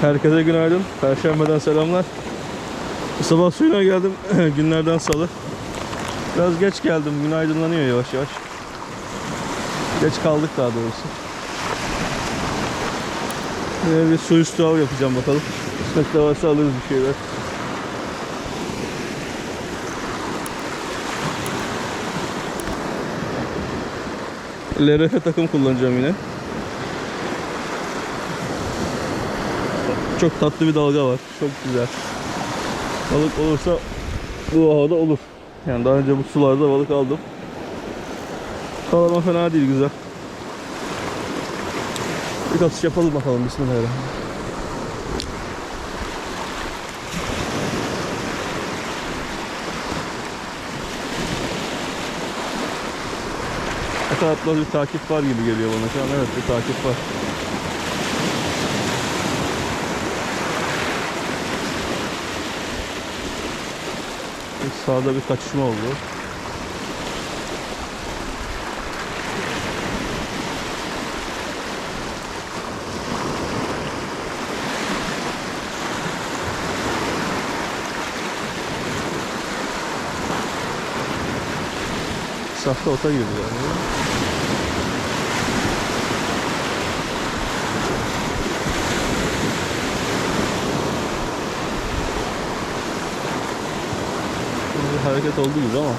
Herkese günaydın. Perşembeden selamlar. Sabah suyuna geldim. Günlerden salı. Biraz geç geldim. Gün aydınlanıyor yavaş yavaş. Geç kaldık daha doğrusu. Yine bir su üstü av yapacağım bakalım. Kısmette varsa alırız bir şeyler. LRF takım kullanacağım yine. Çok tatlı bir dalga var. Çok güzel. Balık olursa bu havada olur. Yani daha önce bu sularda balık aldım. Kalama fena değil güzel. Bir atış yapalım bakalım bismillahirrahmanirrahim. Etrafta bir takip var gibi geliyor bana şu an. Evet bir takip var. Sağda bir kaçışma oldu. Sahte ota girdi yani. Şimdi bir hareket oldu gibi ama.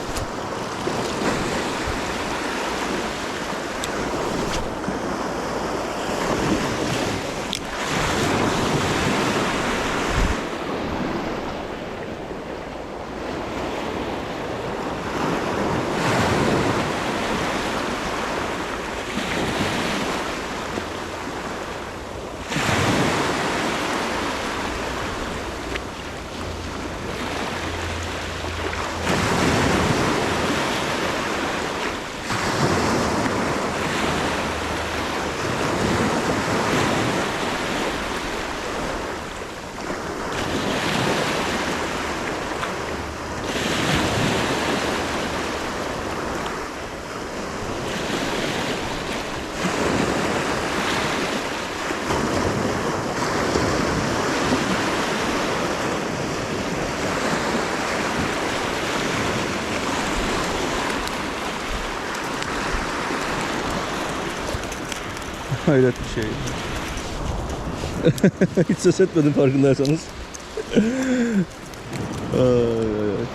Hayret bir şey. Hiç ses etmedim farkındaysanız. ay, ay, ay.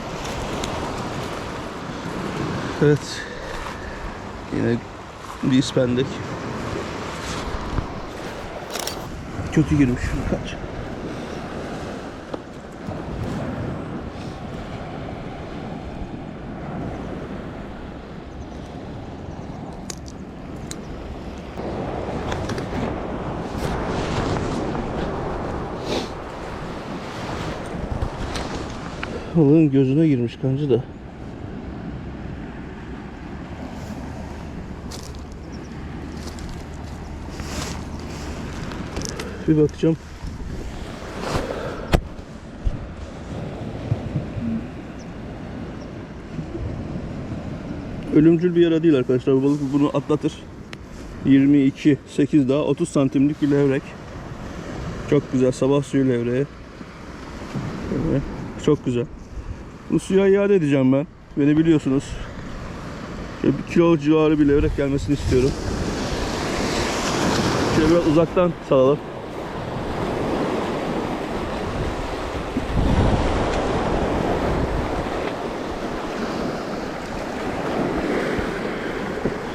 Evet. Yine bir ispendek. Kötü girmiş. Kaç. Balığın gözüne girmiş kancı da. Bir bakacağım. Ölümcül bir yara değil arkadaşlar. Bu balık bunu atlatır. 22, 8 daha 30 santimlik bir levrek. Çok güzel sabah suyu levreği. Evet, çok güzel. Bu suya iade edeceğim ben. Beni biliyorsunuz. Şöyle bir kilo civarı bir levrek gelmesini istiyorum. Şöyle biraz uzaktan salalım.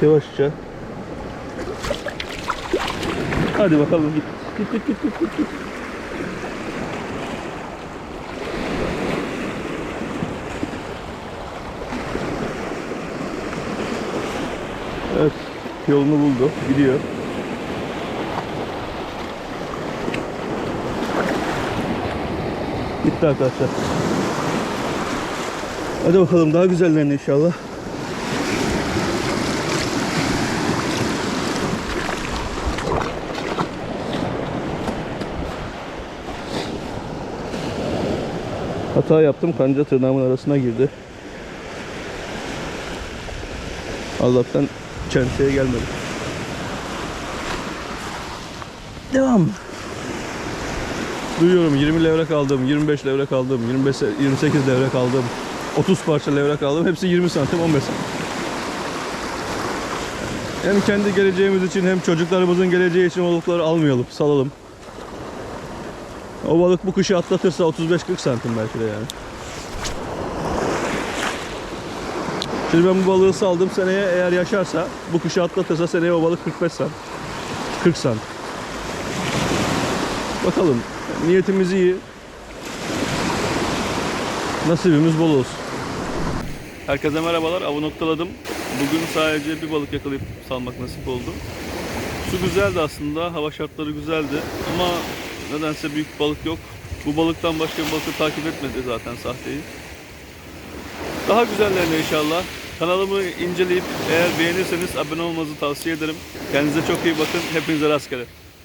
Yavaşça. Hadi bakalım git. Git git git git git. Yolunu buldu. Gidiyor. Gitti arkadaşlar. Hadi bakalım daha güzellerini inşallah. Hata yaptım. Kanca tırnağımın arasına girdi. Allah'tan çenteye gelmedi. Devam. Duyuyorum 20 levrek aldım, 25 levrek aldım, 25 28 levrek aldım, 30 parça levrek aldım. Hepsi 20 santim, 15 santim. Hem kendi geleceğimiz için hem çocuklarımızın geleceği için balıkları almayalım, salalım. O balık bu kışı atlatırsa 35-40 santim belki de yani. Şimdi ben bu balığı saldım seneye eğer yaşarsa bu kışı atlatırsa seneye o balık 45 santim. 40 santim. Bakalım niyetimiz iyi. Nasibimiz bol olsun. Herkese merhabalar. Avı noktaladım. Bugün sadece bir balık yakalayıp salmak nasip oldu. Su güzeldi aslında. Hava şartları güzeldi. Ama nedense büyük balık yok. Bu balıktan başka bir balıkı takip etmedi zaten sahteyi. Daha güzellerine inşallah. Kanalımı inceleyip eğer beğenirseniz abone olmanızı tavsiye ederim. Kendinize çok iyi bakın. Hepinize rastgele.